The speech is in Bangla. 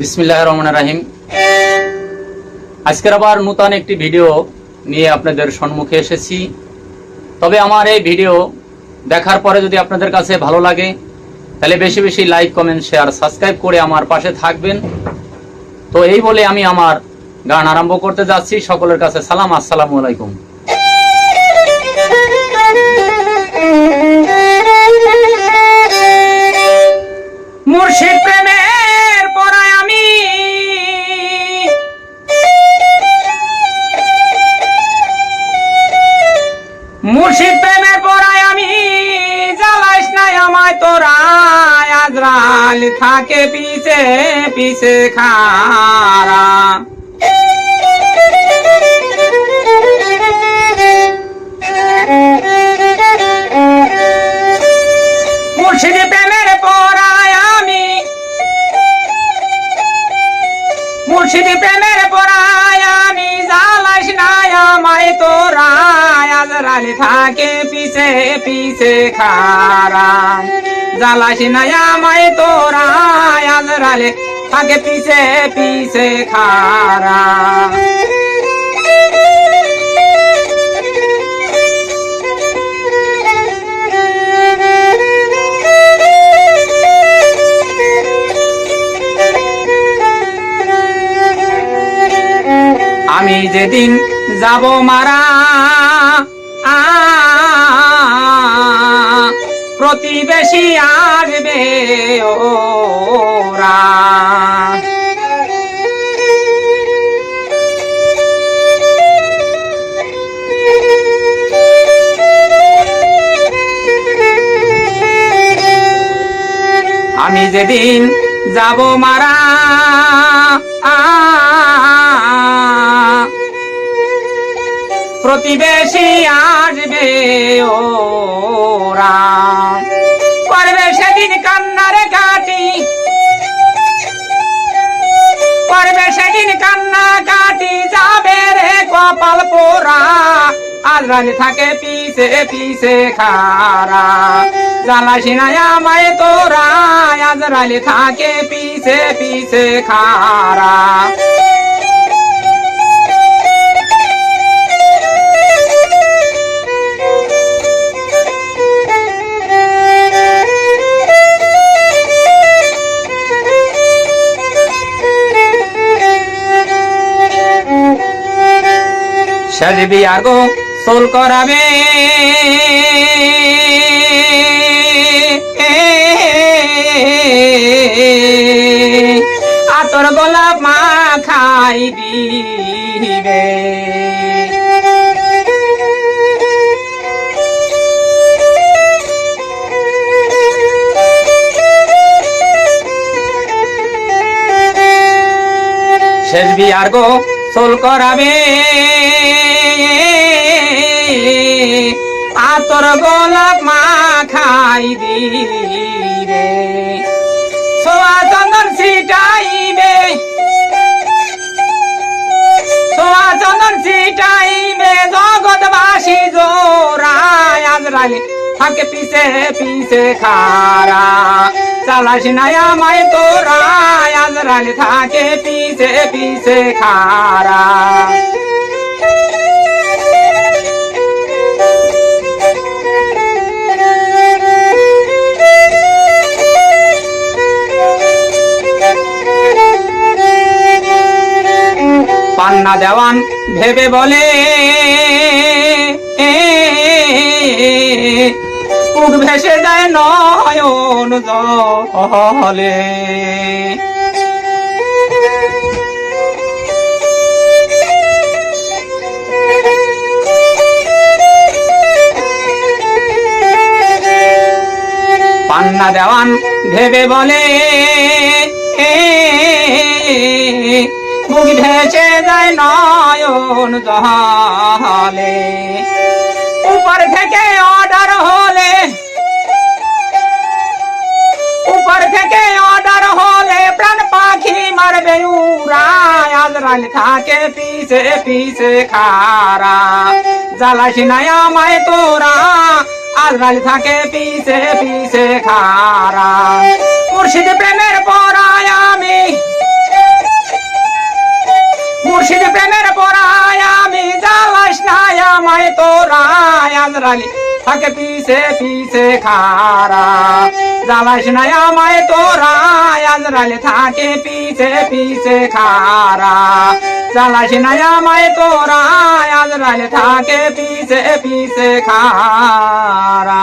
বিসমিল্লাহ রহমান রাহিম। আজকের আবার নূতন একটি ভিডিও নিয়ে আপনাদের সম্মুখে এসেছি। তবে আমার এই ভিডিও দেখার পরে যদি আপনাদের কাছে ভালো লাগে, তাহলে বেশি বেশি লাইক, কমেন্ট, শেয়ার, সাবস্ক্রাইব করে আমার পাশে থাকবেন। তো এই বলে আমি আমার গান আরম্ভ করতে যাচ্ছি। সকলের কাছে সালাম, আসসালামু আলাইকুম। মুর্শিদ আমায় তোরা আজরাল থাকে পিছে পিছে খারা। মুর্শিদ প্রেমের পরায় আমি জ্বালাইস নাই আমায় তোরা আজরাল থাকে পিছে পিছে খারা জালাস নাই আমায় তোরা আজরালে থাকে পিছে পিছে খারা আমি যেদিন যাব মারা প্রতিবেশী আসবে ওরা। আমি যেদিন যাব মারা আ, প্রতিবেশী আসবে ওরা। করবে সেদিন কান্নারে কাটি। করবে সেদিন কান্না কাটি, যাবে রে কপাল পোরা আজরালি থাকে পিছে পিছে খারা জ্বালাসি না আমায় তোরা আজরালি থাকে পিছে পিছে খারা সাজবি আগো সোল করাবে। আতর গোলাপ মা খাই দিবে শেষ বিয়ার গো সোল করাবে। আতর গোলাপ মা খাই দিবে সোয়া চন্দন ছিটাইবে। সোয়া চন্দন ছিটাইবে, জগৎবাসী জোরায় আজরালি থাকে পিছে পিছে খারা চালাসি নাই আমায় তোরা আজরালি থাকে পিছে পিছে খারা পান্না দেওয়ান ভেবে বলে ভেসে যায় নয়ন জলে। পান্না দেওয়ান ভেবে বলে মুখ ভেসে যায় নয়ন জলে উপর থেকে অর্ডার হলে, উপর থেকে অর্ডার হলে প্রাণ পাখি মারবে উড়ায়। আজরাল থাকে পিছে পিছে খারা। জ্বালাসি নাই আমায় তোরা আজরাল থাকে পিছে পিছে খারা। মুর্শিদ প্রেমের আমায় তোরা আজরালি থাকে পিছে পিছে খারা জ্বালাস না আমায় তোরা আজরালি থাকে পিছে পিছে খারা জ্বালাস না আমায় তোরা আজরালি থাকে পিছে পিছে খারা